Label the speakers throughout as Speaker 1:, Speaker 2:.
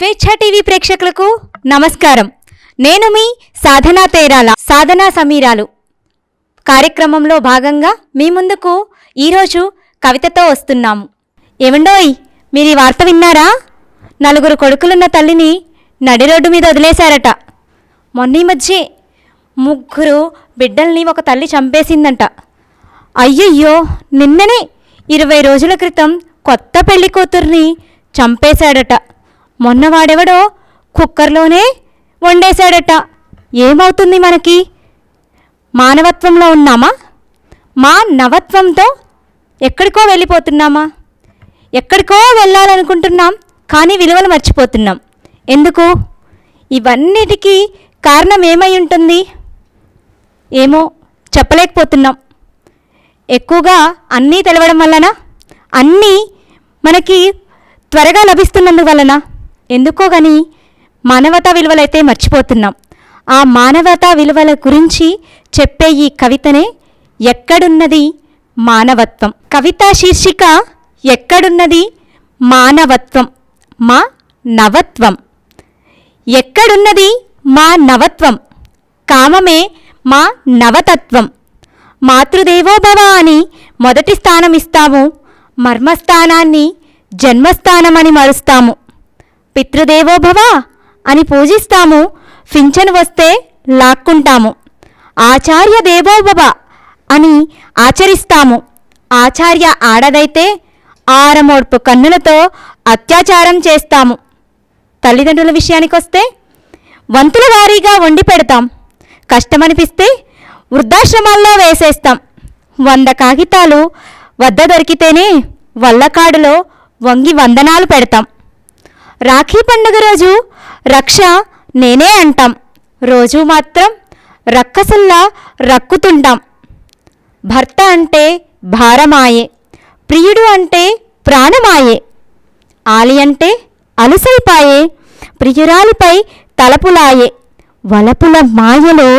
Speaker 1: స్వేచ్ఛ టీవీ ప్రేక్షకులకు నమస్కారం. నేను మీ సాధనా తేరాల సాధనా సమీరాలు. కార్యక్రమంలో భాగంగా మీ ముందుకు ఈరోజు కవితతో వస్తున్నాము. ఏమండోయ్ మీరు ఈ వార్త విన్నారా? నలుగురు కొడుకులున్న తల్లిని నడి రోడ్డు మీద వదిలేశారట. మొన్న ఈ మధ్య ముగ్గురు బిడ్డల్ని ఒక తల్లి చంపేసిందంట. అయ్యయ్యో నిన్ననే ఇరవై రోజుల క్రితం కొత్త పెళ్ళి కూతుర్ని చంపేశాడట. మొన్న వాడెవడో కుక్కర్లోనే వండేశాడట. ఏమవుతుంది మనకి? మానవత్వంలో ఉన్నామా? మా నవత్వంతో ఎక్కడికో వెళ్ళిపోతున్నామా? ఎక్కడికో వెళ్ళాలనుకుంటున్నాం కానీ విలువలు మర్చిపోతున్నాం. ఎందుకు? ఇవన్నిటికీ కారణం ఏమై ఉంటుంది? ఏమో చెప్పలేకపోతున్నాం. ఎక్కువగా అన్నీ తెలవడం వలన అన్నీ మనకి త్వరగా లభిస్తున్నందువలన ఎందుకో కానీ మానవతా విలువలైతే మర్చిపోతున్నాం. ఆ మానవతా విలువల గురించి చెప్పే ఈ కవితనే ఎక్కడున్నది మానవత్వం. కవిత శీర్షిక ఎక్కడున్నది మానవత్వం? మా నవత్వం. ఎక్కడున్నది మా నవత్వం? కామమే మా నవతత్వం. మాతృదేవోభవ అని మొదటి స్థానం ఇస్తాము మర్మస్థానాన్ని జన్మస్థానమని మరుస్తాము. పితృదేవోభవ అని పూజిస్తాము. పింఛను వస్తే లాక్కుంటాము. ఆచార్య దేవోభవ అని ఆచరిస్తాము. ఆచార్య ఆడదైతే ఆరమోడ్పు కన్నులతో అత్యాచారం చేస్తాము. తల్లిదండ్రుల విషయానికొస్తే వంతుల వారీగా వండి పెడతాం. కష్టమనిపిస్తే వృద్ధాశ్రమాల్లో వేసేస్తాం. వంద కాగితాలు వద్ద దొరికితేనే వల్లకాడులో వంగి వందనాలు పెడతాం. రాఖీ పండుగ రోజు రక్ష నేనే అంటాం. రోజు మాత్రం రక్కసుల్లా రక్కుతుంటాం. భర్త అంటే భారమాయే ప్రియుడు అంటే ప్రాణమాయే ఆలి అంటే అలుసైపాయే ప్రియురాలిపై తలపులాయే వలపుల మాయలో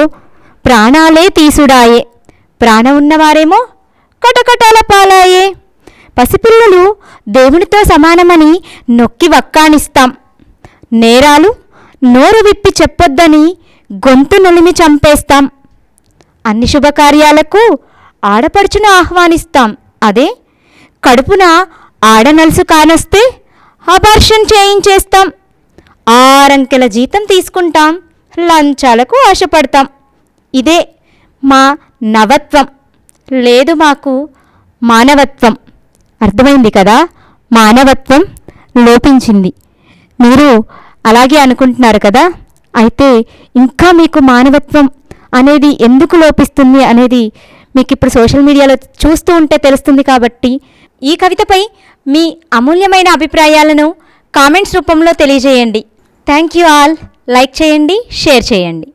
Speaker 1: ప్రాణాలే తీసుడాయే ప్రాణం ఉన్నవారేమో కటకటాల పాలాయే. పసిపిల్లలు దేవునితో సమానమని నొక్కి వక్కానిస్తాం. నేరాలు నోరు విప్పి చెప్పొద్దని గొంతు నులిమి చంపేస్తాం. అన్ని శుభకార్యాలకు ఆడపడుచును ఆహ్వానిస్తాం. అదే కడుపున ఆడనలుసు కానొస్తే అపార్షన్ చేయించేస్తాం. ఆరంకెల జీతం తీసుకుంటాం. లంచాలకు ఆశపడతాం. ఇదే మా నవత్వం. లేదు మాకు మానవత్వం. అర్థమైంది కదా? మానవత్వం లోపించింది. మీరు అలాగే అనుకుంటున్నారు కదా? అయితే ఇంకా మీకు మానవత్వం అనేది ఎందుకు లోపిస్తుంది అనేది మీకు ఇప్పుడు సోషల్ మీడియాలో చూస్తూ ఉంటే తెలుస్తుంది కాబట్టి ఈ కవితపై మీ అమూల్యమైన అభిప్రాయాలను కామెంట్స్ రూపంలో తెలియజేయండి. Thank you all. లైక్ చేయండి షేర్ చేయండి.